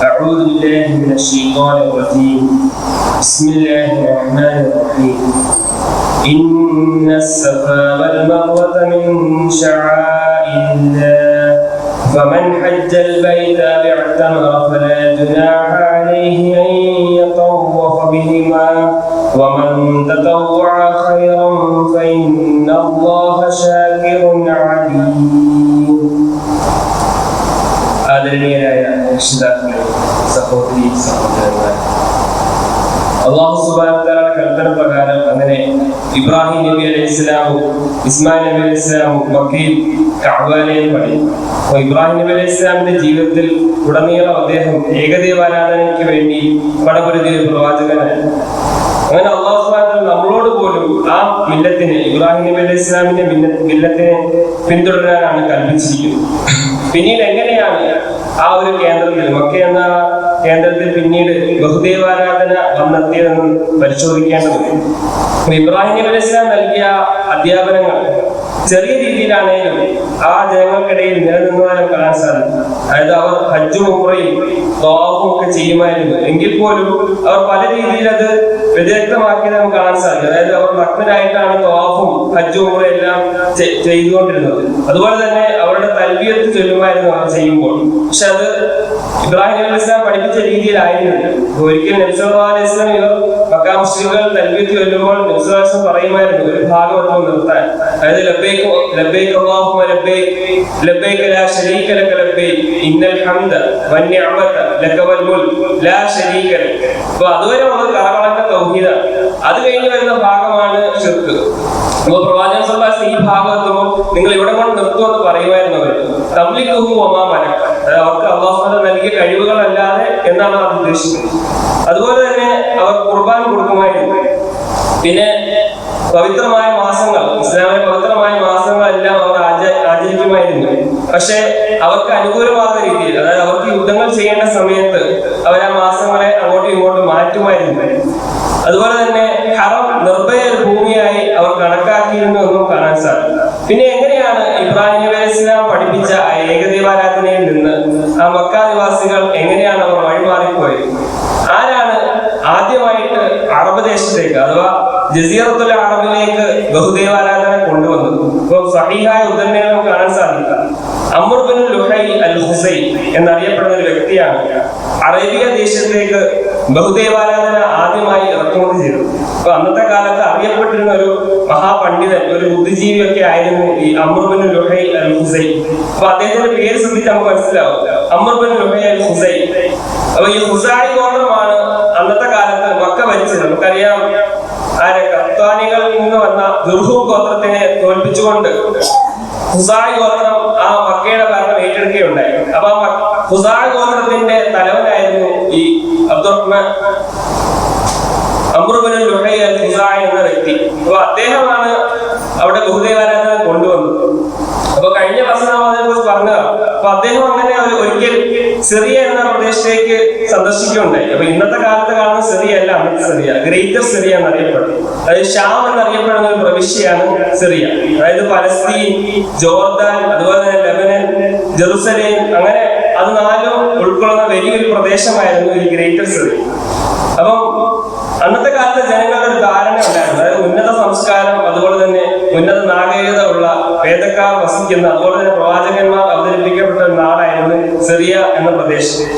أعوذ بالله من الشيطان الرجيم. بسم الله الرحمن الرحيم. إن الصفا والمروة من شعائر الله. فمن حج البيت باعتمر فلا جناح عليه أن يطوف بهما. ومن تطوع خيرا فإن الله شاكر عليم. هذا രക്ഷിതാക്കളെ സഹോദരി സഹോദരന്മാരെ അള്ളാഹു സുബാനത്താല കൽപ്പന പ്രകാരം അങ്ങനെ ഇബ്രാഹിം നബി അലൈഹി ഇസ്ലാമും ഇസ്മായിൽ നബി അലൈഹി ഇസ്ലാമും മക്കയിൽ കഅബാലയം പണി അപ്പൊ ഇബ്രാഹിം നബി അലൈഹി ഇസ്ലാമിന്റെ ജീവിതത്തിൽ ഉടനീളം അദ്ദേഹം ഏകദേവാരാധനയ്ക്ക് വേണ്ടി പടപൊരുതിയ ഒരു പ്രവാചകനായി അങ്ങനെ അള്ളാഹു നമ്മളോട് പോലും ആ മില്ലത്തിനെ ഇബ്രാഹിം നബി അലൈഹി ഇസ്ലാമിന്റെ മില്ല- മില്ലത്തിനെ പിന്തുടരാനാണ് കൽപ്പിച്ചിരിക്കുന്നത്. പിന്നീട് എങ്ങനെയാണ് ആ ഒരു കേന്ദ്രത്തിൽ മക്ക എന്ന കേന്ദ്രത്തിൽ പിന്നീട് ബഹുദൈവാരാധന വന്നെത്തിയതെന്ന് പരിശോധിക്കേണ്ടതുണ്ട്. ഇബ്രാഹിം നബി അലൈഹി ഇസ്ലാം നൽകിയ അധ്യാപനങ്ങൾ ചെറിയ രീതിയിലാണെങ്കിലും ആ ജനങ്ങൾക്കിടയിൽ നിലനിന്നുവാനും കാണാൻ സാധിക്കും. അതായത് അവർ ഹജ്ജും ഉമ്രയും ദ്വാവും ഒക്കെ ചെയ്യുമായിരുന്നു. എങ്കിൽ പോലും അവർ പല രീതിയിൽ അത് വ്യതിരക്തമാക്കിയത് നമുക്ക് കാണാൻ സാധിക്കും. അതായത് അവർ നഗ്നരായിട്ടാണ് ദ്വാഫും ഹജ്ജും ഉമ്രയും എല്ലാം ചെയ്തുകൊണ്ടിരുന്നത്. അതുപോലെ തന്നെ അവരുടെ തൽവിയത്ത് ചൊല്ലുമായിരുന്നു അവർ ചെയ്യുമ്പോൾ. പക്ഷെ അത് ഇബ്രാഹിം പഠിപ്പിച്ച രീതിയിലായിരുന്നു. ഒരിക്കൽ ഇസ്ലാം ഇവർ മക്കാ നൽകി വരുമ്പോൾ നബ്സുല്ലാസ് പറയുമായിരുന്നു ഒരു ഭാഗം ഒന്നും നിർത്താൻ. അതായത് വന്നിഅമത ലാ അതുവരെ നമ്മൾ കറകളൊക്കെ തൗഹീദാണ്. അത് കഴിഞ്ഞ് വരുന്ന ഭാഗമാണ് ഷിർക്ക്. അപ്പൊ പ്രവാചകൻ ഈ ഭാഗം നിങ്ങൾ ഇവിടെ കൊണ്ട് നിർത്തുമെന്ന് പറയുമായിരുന്നു അവർ. തബ്ലിഖുഹു ഒമാ മലക അവർക്ക് അള്ളാഹു നൽകിയ കഴിവുകളല്ലാതെ എന്നാണ് അവർ ഉദ്ദേശിക്കുന്നത് അതുപോലെ തന്നെ അവർ കുർബാൻ കൊടുക്കുമായിരുന്നു. പിന്നെ പവിത്രമായ മാസങ്ങൾ ഇസ്ലാമിലെ പവിത്രമായ മാസങ്ങളെല്ലാം അവർ ആച- ആചരിക്കുമായിരുന്നു. പക്ഷെ അവർക്ക് അനുകൂലമാകുന്ന രീതിയിൽ അതായത് അവർക്ക് യുദ്ധങ്ങൾ ചെയ്യേണ്ട സമയത്ത് അവർ ആ മാസങ്ങളെ അങ്ങോട്ടും ഇങ്ങോട്ടും മാറ്റുമായിരുന്നു. അതുപോലെ തന്നെ ഹറം നിർഭയ ഭൂമിയായി ആ മക്കാദിവാസികൾ എങ്ങനെയാണ് അവർ വഴിമാറിപ്പോയത് ആരാണ് ആദ്യമായിട്ട് അറബ് ദേശത്തേക്ക് അഥവാ ജസീറത്തുൽ അറബിലേക്ക് ബഹുദേവാരാധന കൊണ്ടുവന്നത്? ഇപ്പൊ സഹീഹായ നമുക്ക് കാണാൻ സാധിക്കാം. Amr bin Luhay al Hussain എന്നറിയപ്പെടുന്ന ഒരു വ്യക്തിയാണ്. അറേബ്യ ദേശത്തേക്ക് ബഹുദൈവാരാധന ആദ്യമായി ഇറക്കുമതി ചെയ്തു. അപ്പൊ അന്നത്തെ കാലത്ത് അറിയപ്പെട്ടിരുന്ന ഒരു മഹാപണ്ഡിതൻ ഒരു ബുദ്ധിജീവിയൊക്കെ ആയിരുന്നു ഈ അമർ ലുഹൈ അൽ ഹുസൈൻ. അപ്പൊ അദ്ദേഹത്തിന്റെ പേര് ശ്രദ്ധിച്ച് നമുക്ക് മനസ്സിലാവും. Amr bin Luhay al Hussain. അപ്പൊ ഈ ഹുസായി ഗോത്രമാണ് അന്നത്തെ കാലത്ത് മക്ക ഭരിച്ചത്. നമുക്കറിയാം ആരെ? കത്വാനികളിൽ നിന്ന് വന്ന ദുർഹു ഗോത്രത്തിനെ തോൽപ്പിച്ചുകൊണ്ട് ഹുസായി ഗോത്രം ആ മക്കയുടെ ഭരണം ഏറ്റെടുക്കുകയുണ്ടായി. അപ്പൊ ഹുസായി ഗോത്രത്തിന്റെ തലവനായിരുന്നു ഈ അബ്ദുറഹ്മാൻ. ഖുസായി എന്ന വ്യക്തി. അപ്പൊ അദ്ദേഹമാണ് അവിടെ ബഹുദേവാരാധന കൊണ്ടുവന്നത്. അപ്പൊ കഴിഞ്ഞ ക്ലാസ് നാം അതിനെക്കുറിച്ച് പറഞ്ഞതാണ് അപ്പൊ അദ്ദേഹം അങ്ങനെ ഒരു- ഒരിക്കൽ സിറിയ എന്ന പ്രദേശത്തേക്ക് സന്ദർശിക്കുകയുണ്ടായി. അപ്പൊ ഇന്നത്തെ കാലത്ത് കാണുന്ന സിറിയ അല്ല അന്നത്തെ സിറിയ ഗ്രേറ്റർ സിറിയ എന്നറിയപ്പെടും അതായത് ഷാം എന്നറിയപ്പെടുന്ന ഒരു പ്രവിശ്യയാണ് സിറിയ. അതായത് പലസ്തീൻ ജോർദാൻ അതുപോലെ തന്നെ ലെബനൻ ജെറുസലേം അങ്ങനെ അത് നാലും ഉൾക്കൊള്ളുന്ന വലിയൊരു പ്രദേശമായിരുന്നു ഈ ഗ്രേറ്റർ സിറി. അപ്പം അന്നത്തെ കാലത്തെ ജനങ്ങളുടെ ഒരു ധാരണ ഉണ്ടായിരുന്നു. അതായത് ഉന്നത സംസ്കാരം അതുപോലെ തന്നെ ഉന്നത നാഗരികത ഉള്ള വേദക്കാർ വസിക്കുന്ന അതുപോലെ തന്നെ പ്രവാചകന്മാർ അവതരിപ്പിക്കപ്പെട്ട ഒരു നാടായിരുന്നു സിറിയ എന്ന പ്രദേശം.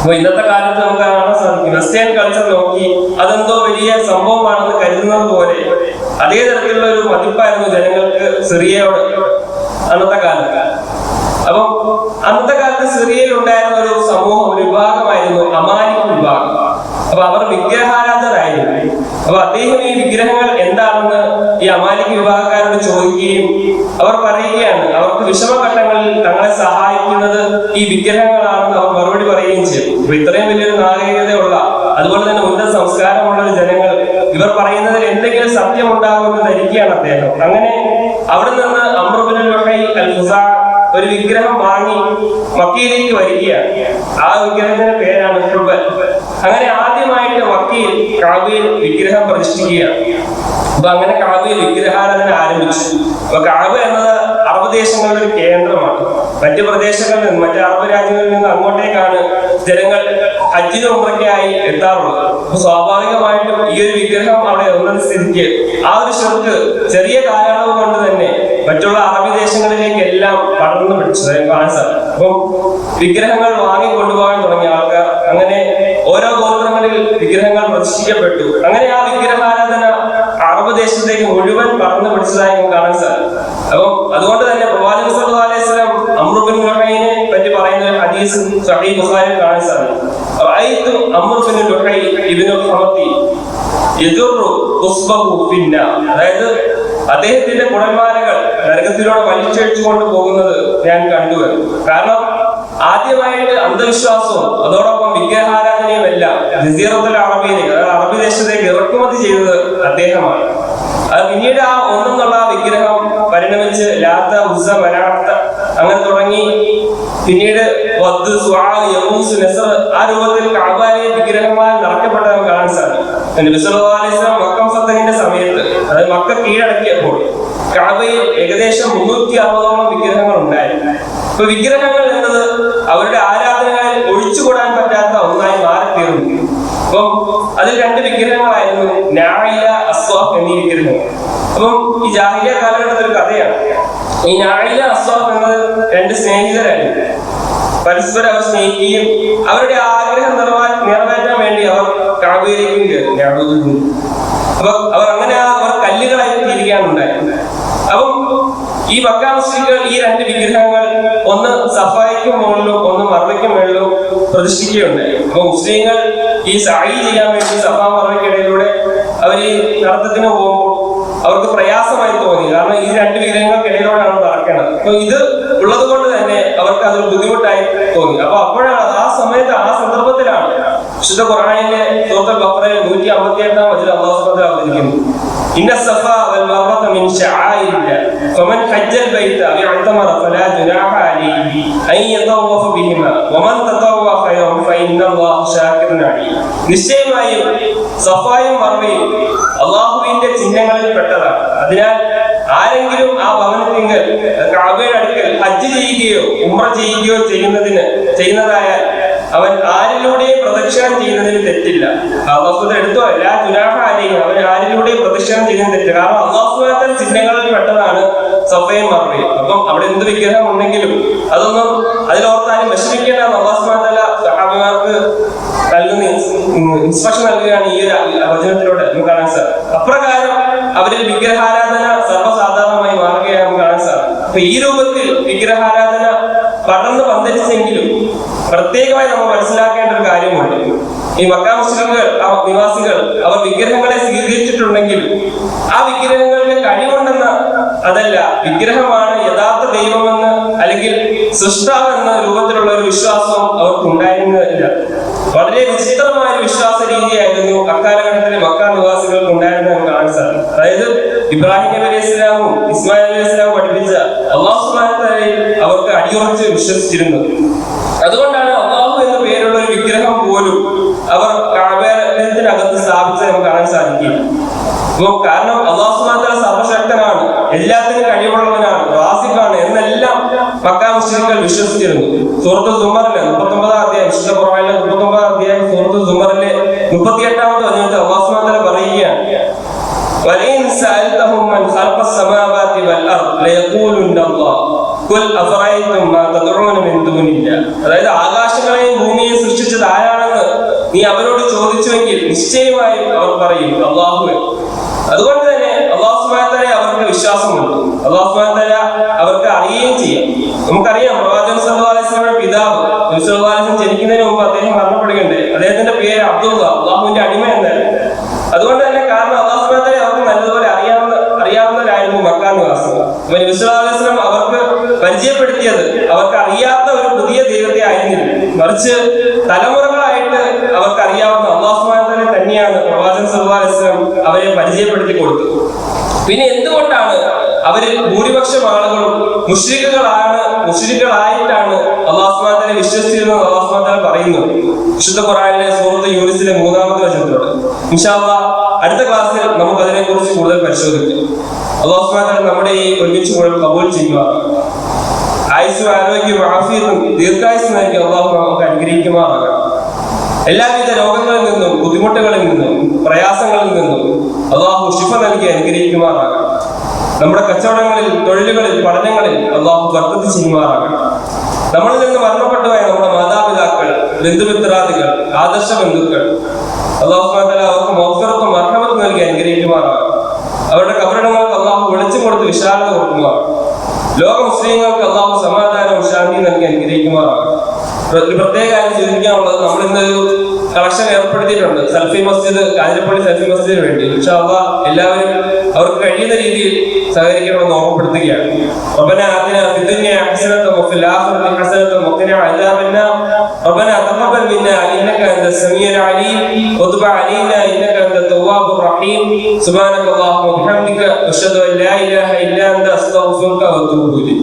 അപ്പൊ ഇന്നത്തെ കാലത്ത് നമുക്ക് കാണാൻ സാധിക്കും. വെസ്റ്റേൺ കൾച്ചർ നോക്കി അതെന്തോ വലിയ സംഭവമാണെന്ന് കരുതുന്നത് പോലെ അതേ തരത്തിലുള്ള ഒരു മതിപ്പായിരുന്നു ജനങ്ങൾക്ക് സിറിയയോട് അന്നത്തെ കാലത്ത്. അപ്പം അന്നത്തെ കാലത്ത് സിറിയയിൽ ഉണ്ടായിരുന്ന ഒരു സമൂഹം ഒരു വിഭാഗമായിരുന്നു അമാലിക് വിഭാഗം. അപ്പൊ അവർ വിഗ്രഹാരാധകരായിരുന്നു. അപ്പൊ അദ്ദേഹം ഈ വിഗ്രഹങ്ങൾ എന്താണെന്ന് ഈ അമാലിക് വിഭാഗക്കാരോട് ചോദിക്കുകയും അവർ പറയുകയാണ്. അവർക്ക് വിഷമഘട്ടങ്ങളിൽ തങ്ങളെ സഹായിക്കുന്നത് ഈ വിഗ്രഹങ്ങളാണെന്ന് അവർ മറുപടി പറയുകയും ചെയ്തു. അപ്പൊ ഇത്രയും വലിയൊരു നാഗരികതയുള്ള അതുപോലെ തന്നെ ഉന്നത സംസ്കാരമുള്ള ഒരു ജനങ്ങൾ ഇവർ പറയുന്നതിൽ എന്തെങ്കിലും സത്യം ഉണ്ടാകുമെന്ന് ധരിക്കുകയാണ് അദ്ദേഹം. അങ്ങനെ അവിടെ നിന്ന് അമ്രബുലൊക്കെ ഒരു വിഗ്രഹം വാങ്ങി മക്കയിലേക്ക് വരികയാണ് ആ വിഗ്രഹത്തിന്റെ പേരാണ് ഹുബൽ അങ്ങനെ ആദ്യമായിട്ട് മക്കയിൽ കാവ്യയിൽ വിഗ്രഹം പ്രതിഷ്ഠിക്കുകയാണ് അപ്പൊ അങ്ങനെ കാബയിൽ വിഗ്രഹാരാധന ആരംഭിച്ചു. അപ്പൊ കാവ്യ എന്നത് അറബ് ദേശങ്ങളുടെ ഒരു കേന്ദ്രമാണ്. മറ്റു പ്രദേശങ്ങളിൽ നിന്ന് മറ്റ് അറബ് രാജ്യങ്ങളിൽ നിന്ന് അങ്ങോട്ടേക്കാണ് ജനങ്ങൾ ഹജ്ജിന് എത്താറുള്ളത്. അപ്പൊ സ്വാഭാവികമായിട്ടും ഈ ഒരു വിഗ്രഹം അവിടെ ഉള്ളത് സ്ഥിതിക്ക് ആ ഒരു ശ്രദ്ധ ചെറിയ കാലയളവ് കൊണ്ട് തന്നെ മറ്റുള്ള അറബി ദേശങ്ങളിലേക്ക് എല്ലാം പടർന്നു പിടിച്ചത് കാണാൻ സാധിക്കും. അപ്പം വിഗ്രഹങ്ങൾ വാങ്ങി കൊണ്ടുപോകാൻ തുടങ്ങിയ ആൾക്കാർ അങ്ങനെ ഓരോ ഗോത്രങ്ങളിൽ വിഗ്രഹങ്ങൾ പ്രതിഷ്ഠിക്കപ്പെട്ടു. അങ്ങനെ ആ വിഗ്രഹാരാധന അറബ് ദേശത്തേക്ക് മുഴുവൻ പടർന്നു പിടിച്ചതായി നമുക്ക് കാണാൻ സാധിക്കും. അപ്പം അതുകൊണ്ട് തന്നെ പ്രവാചകൻ സല്ലല്ലാഹു അലൈഹി വസല്ലം അമ്രുബിൻ ലുഹൈനെ പറ്റി പറയുന്ന ഒരു ഹദീസ് സഹീ ബുഖാരി കാണിച്ചാണ് റഅയ്തു ബിൻ ലുഹൈ ഇബ്നു യദുറു ഉസ്ബഹു ഫിന്ന. അതായത് അദ്ദേഹത്തിന്റെ കുടന്മാരകൾ നരകത്തിലൂടെ വലിച്ചഴിച്ചുകൊണ്ട് പോകുന്നത് ഞാൻ കണ്ടു കാരണം ആദ്യമായിട്ട് അന്ധവിശ്വാസവും അതോടൊപ്പം വിഗ്രഹാരാധനയും എല്ലാം ജസീറത്തുൽ അറബിയിലേക്ക് അതായത് അറബി ദേശത്തേക്ക് ഇറക്കുമതി ചെയ്തത് അദ്ദേഹമാണ്. അത് പിന്നീട് ആ ഒന്നെന്നുള്ള വിഗ്രഹം പരിണമിച്ച് ലാത്ത ഉസ മനാത്ത അങ്ങനെ തുടങ്ങി പിന്നീട് ആ രൂപത്തിൽ കാബാലെ വിഗ്രഹമായി നിറക്കപ്പെട്ടത് നമുക്ക് കാണാൻ സാധിക്കും. നബി സല്ലല്ലാഹു അലൈഹി വസല്ലം മക്കം സത്തഹിന്റെ സമയത്ത് അതായത് മക്ക കീഴടക്കിയപ്പോൾ കാബയിൽ ഏകദേശം മുന്നൂറ്റി അറുപതോളം വിഗ്രഹങ്ങൾ ഉണ്ടായിരുന്നു. ഇപ്പൊ വിഗ്രഹങ്ങൾ എന്നത് അവരുടെ ആരാധനകളിൽ ഒഴിച്ചുകൂടാൻ പറ്റാത്ത ഒന്നായി മാറിത്തീർന്നു. അപ്പം അതിൽ രണ്ട് വിഗ്രഹങ്ങളായിരുന്നു നായില അസ്വാഫ് വിഗ്രഹങ്ങൾ അപ്പം ഈ ജാഹിലിയ കാലഘട്ടത്തിൽ ഒരു കഥയാണ്. ഈ നായില അസ്വാഫ് എന്നത് രണ്ട് സ്നേഹിതരായിരുന്നു. പരസ്പരം അവർ സ്നേഹിക്കുകയും അവരുടെ ആഗ്രഹം നിറവാ നിറവേറ്റാൻ വേണ്ടി അവർ കാബയിലേക്കും കയറുന്നു. അപ്പൊ അവർ അങ്ങനെ അവർ കല്ലുകളായി ഉണ്ടായത് അപ്പം ഈ മക്കാ ഈ രണ്ട് വിഗ്രഹങ്ങൾ ഒന്ന് സഫായിക്കും മുകളിലും ഒന്ന് മറവയ്ക്കും മുകളിലും പ്രതിഷ്ഠിക്കുകയുണ്ടായി. അപ്പൊ മുസ്ലിങ്ങൾ ഈ സായി ചെയ്യാൻ വേണ്ടി സഫാ മറവയ്ക്കിടയിലൂടെ അവർ ഈ നടത്തത്തിന് പോകുമ്പോൾ അവർക്ക് പ്രയാസമായി തോന്നി. കാരണം ഈ രണ്ട് വിഗ്രഹങ്ങൾക്കിടയിലൂടെയാണ് നടക്കേണ്ടത്. അപ്പൊ ഇത് ഉള്ളത് കൊണ്ട് തന്നെ അവർക്ക് അതൊരു ബുദ്ധിമുട്ടായി തോന്നി. അപ്പൊ അപ്പോഴാണ് ആ സമയത്ത് ആ സന്ദർഭത്തിലാണ് വിശുദ്ധ ഖുർആനിലെ സൂറത്തുൽ ബഖറയിൽ നൂറ്റി അമ്പത്തി എട്ടാം വചനം അള്ളാഹു സുബ്ഹാനഹു വ തആല അവതരിക്കുന്നു ഇന്ന സഫാ വൽ മർവത മിൻ ശഅഇരില്ല ഫമൻ ഹജ്ജൽ ബൈത ബി i'tamara ഫലാ ജുനാഹ അലൈഹി അൻ യതവഫ ബിഹിമ വമൻ തതവഫ ഖൈറൻ ഫഇന്ന അല്ലാഹു ശാകിറുൻ അലീം. നിശ്ചയമായും സഫായും മർവയും അല്ലാഹുവിന്റെ ചിഹ്നങ്ങളിൽ പെട്ടതാണ്. അതിനാൽ ആരെങ്കിലും ആ ഭവനത്തിങ്കൽ കാബയുടെ അടുക്കൽ ഹജ്ജ് ചെയ്യുകയോ ഉമ്ര ചെയ്യുകയോ ചെയ്യുന്നതിന് ചെയ്യുന്നതായാൽ അവൻ ആരിലൂടെ പ്രദക്ഷിണം ചെയ്യുന്നതിൽ തെറ്റില്ല. അള്ളാഹുദ എടുത്തോ എല്ലാ ജുനാഹ അലയും അവൻ ആരിലൂടെ പ്രദക്ഷിണം ചെയ്യുന്നതിന് തെറ്റില്ല. കാരണം അള്ളാഹുദ ചിഹ്നങ്ങളിൽ പെട്ടതാണ് സഫയും മറവയും അപ്പം അവിടെ എന്ത് വിഗ്രഹം ഉണ്ടെങ്കിലും അതൊന്നും അതിലോർത്താലും വിഷമിക്കേണ്ട അള്ളാഹുമാതല്ല സഹാബിമാർക്ക് നൽകുന്ന ഇൻസ്ട്രക്ഷൻ നൽകുകയാണ് ഈ ഒരു വചനത്തിലൂടെ നമുക്ക് കാണാൻ സാധിക്കും അപ്രകാരം അവരിൽ വിഗ്രഹാരാധന സർവസാധാരണമായി മാറുകയാണ് കാണാൻ സാധിക്കും അപ്പൊ ഈ രൂപത്തിൽ വിഗ്രഹാരാധന പടർന്ന് പന്തലിച്ചെങ്കിലും പ്രത്യേകമായി നമ്മൾ മനസ്സിലാക്കേണ്ട ഒരു കാര്യമുണ്ട്. ഈ മക്ക മുസ്ലിങ്ങൾ ആ നിവാസികൾ അവർ വിഗ്രഹങ്ങളെ സ്വീകരിച്ചിട്ടുണ്ടെങ്കിൽ ആ വിഗ്രഹങ്ങൾക്ക് കഴിവുണ്ടെന്ന അതല്ല വിഗ്രഹമാണ് യഥാർത്ഥ ദൈവമെന്ന് അല്ലെങ്കിൽ സൃഷ്ടാവ് എന്ന രൂപത്തിലുള്ള ഒരു വിശ്വാസം അവർക്ക് ഉണ്ടായിരുന്നതല്ല വളരെ വിചിത്രമായ ഒരു വിശ്വാസ രീതിയായിരുന്നു അക്കാലഘട്ടത്തിലെ മക്ക നിവാസികൾക്ക് ഉണ്ടായിരുന്നത് നമുക്ക് അതായത് ഇബ്രാഹിം അടിയുറച്ച് വിശ്വസിച്ചിരുന്നു അതുകൊണ്ടാണ് അള്ളാഹു എന്ന പേരുള്ള ഒരു വിഗ്രഹം പോലും അവർ കാബേലത്തിനകത്ത് സ്ഥാപിച്ചത് നമുക്ക് കാണാൻ സാധിക്കില്ല അപ്പൊ കാരണം അള്ളാഹു സുബ്ഹാനഹു സർവശക്തനാണ് എല്ലാത്തിനും കഴിവുള്ളവനാണ് റാസിഖാണ് എന്നെല്ലാം മക്കാ മുസ്ലിങ്ങൾ വിശ്വസിച്ചിരുന്നു സൂറത്ത് സുമറിലെ മുപ്പത്തൊമ്പതാം അധ്യായം വിശുദ്ധ ഖുർആനിലെ മുപ്പത്തൊമ്പതാം അധ്യായം സൂറത്ത് സുമറിലെ മുപ്പത്തിയെട്ടാമത്തെ വചനത്തിൽ അള്ളാഹു സുബ്ഹാനഹു പറയുകയാണ് ولئن سألتهم من خلق السماوات والأرض ليقولن الله അതായത് ആകാശങ്ങളെയും ഭൂമിയെ സൃഷ്ടിച്ചത് ആരാണെന്ന് നീ അവരോട് ചോദിച്ചുവെങ്കിൽ നിശ്ചയമായും അവർ പറയും അള്ളാഹുവെ അതുകൊണ്ട് തന്നെ അള്ളാഹു സുബാന അവർക്ക് വിശ്വാസമുണ്ട് അള്ളാഹു സുബാന അവർക്ക് അറിയുകയും ചെയ്യാം. നമുക്കറിയാം പ്രവാചകൻ വസല്ലമയുടെ പിതാവ് വസല്ലം ജനിക്കുന്നതിന് മുമ്പ് അദ്ദേഹം മരണപ്പെടുകയുണ്ടായി. അദ്ദേഹത്തിന്റെ പേര് അബ്ദുള്ള അള്ളാഹുവിന്റെ അടിമ എന്നായിരുന്നു അതുകൊണ്ട് തന്നെ കാരണം അള്ളാഹു സുബാന അവർക്ക് നല്ലതുപോലെ അറിയാവുന്ന അറിയാവുന്നവരായിരുന്നു മക്കാൻ നിവാസികൾ അപ്പൊ നബി സല്ലല്ലാഹു അലൈഹി വസല്ലം അവർക്ക് പരിചയപ്പെടുത്തിയത് അവർക്ക് അറിയാവുന്ന ഒരു തന്നെയാണ് മറിച്ച് അലൈഹി വസല്ലം അവരെ പരിചയപ്പെടുത്തി കൊടുത്തത്. പിന്നെ എന്തുകൊണ്ടാണ് അവരിൽ ഭൂരിപക്ഷം ആളുകളും മുഷ്രിക്കുകളാണ് മുഷ്രിക്കുകളായിട്ടാണ് അള്ളാഹുസ്മാനെ വിശ്വസിച്ചിരുന്നത് അള്ളാഹുസ്മാൻ പറയുന്നു. വിശുദ്ധ ഖുറാനിലെ സൂറത്ത് യൂണിസിലെ മൂന്നാമത്തെ വശത്തോട് ഇൻഷാല്ല അടുത്ത ക്ലാസ്സിൽ നമുക്ക് അതിനെ കുറിച്ച് കൂടുതൽ പരിശോധിക്കാം. അള്ളാഹുസ്മാൻ നമ്മുടെ ഈ ഒരുമിച്ച് കൂടുതൽ കബൂൽ ചെയ്യുക ആയുസ്സും ആരോഗ്യവും ആഫിയത്തും ദീർഘായുസ് നൽകി അള്ളാഹു നമുക്ക് അനുഗ്രഹിക്കുമാറാകാം എല്ലാവിധ രോഗങ്ങളിൽ നിന്നും ബുദ്ധിമുട്ടുകളിൽ നിന്നും പ്രയാസങ്ങളിൽ നിന്നും അള്ളാഹു ശിഫ നൽകി അനുഗ്രഹിക്കുമാറാകാം നമ്മുടെ കച്ചവടങ്ങളിൽ തൊഴിലുകളിൽ പഠനങ്ങളിൽ അള്ളാഹു വർദ്ധത്തി ചെയ്യുമാറാണ് നമ്മളിൽ നിന്ന് മരണപ്പെട്ടുപോയ നമ്മുടെ മാതാപിതാക്കൾ ബന്ധുമിത്രാദികൾ ആദർശ ബന്ധുക്കൾ അള്ളാഹു അവർക്ക് മൗഫിറത്തും മർഹമത്തും നൽകി അനുഗ്രഹിക്കുമാറാണ് അവരുടെ കബറിടങ്ങൾക്ക് അള്ളാഹു വെളിച്ചം കൊടുത്ത് വിശാലത കൊടുക്കുമാറാകും ലോക മുസ്ലിങ്ങൾക്ക് അള്ളാഹു സമാധാനവും ശാന്തിയും നൽകി അനുഗ്രഹിക്കുമാറാകും പ്ര- ഒരു പ്രത്യേക കാര്യം സൂചിപ്പിക്കാനുള്ളത് നമ്മൾ ഇന്നൊരു കളക്ഷൻ ഏർപ്പെടുത്തിയിട്ടുണ്ട് സൽഫി മസ്ജിദ് കാഞ്ഞിരപ്പള്ളി സൽഫി മസ്ജിദിന് വേണ്ടി പക്ഷെ അവ എല്ലാവരും അവർക്ക് കഴിയുന്ന രീതിയിൽ സഹകരിക്കണമെന്ന് ഓർമ്മപ്പെടുത്തുകയാണ് ربنا آتنا في الدنيا حسنة وفي الآخرة حسنة وقنا عذاب النار ربنا تقبل منا إنك أنت السميع العليم وتب علينا إنك أنت التواب الرحيم سبحانك اللهم وبحمدك أشهد أن لا إله إلا أنت أستغفرك وأتوب إليك